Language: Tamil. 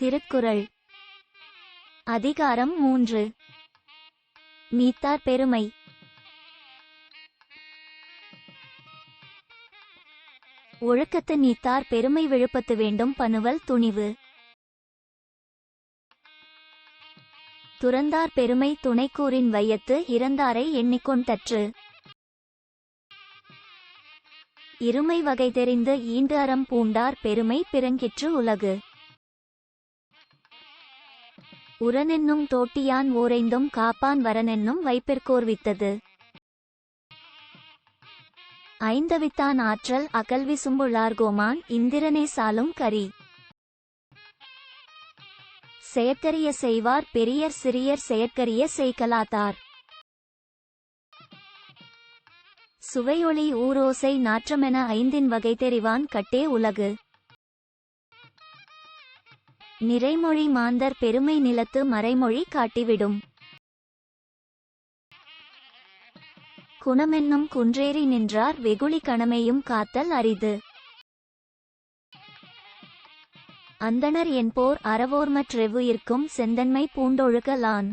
திருக்குறள். அதிகாரம் மூன்று. நீத்தார் பெருமை. ஒழுக்கத்து நீத்தார் பெருமை விழுப்பத்து வேண்டும் பணுவல் துணிவு. துறந்தார் பெருமை துணைக்கூறின் வையத்து இறந்தாரை எண்ணிக்கொண்டற்று இருமை வகை தெரிந்து ஈண்டு அறம் பூண்டார் பெருமை பிறங்கிற்று உலகு. உரனென்னும் தோட்டியான் ஓரைந்தும் காப்பான் வரனென்னும் வைப்பிற்கோர்வித்தது ஐந்தவித்தான் ஆற்றல் அகல்வி சும்புளார்கோமான் இந்திரனே சாலும் கரி. செயற்கரிய செய்வார் பெரியர் சிறியர் செயற்கரிய செய்கலாத்தார். சுவையொளி ஊரோசை நாற்றமென ஐந்தின் வகை தெரிவான் கட்டே உலகு. நிறைமொழி மாந்தர் பெருமை நிலத்து மறைமொழி காட்டிவிடும். குணமென்னும் குன்றேறி நின்றார் வெகுளி கணமையும் காத்தல் அரிது. அந்தணர் என்போர் அறவோர்மற்றெவ்வுயிர்க்கும் செந்தன்மை பூண்டொழுகலான்.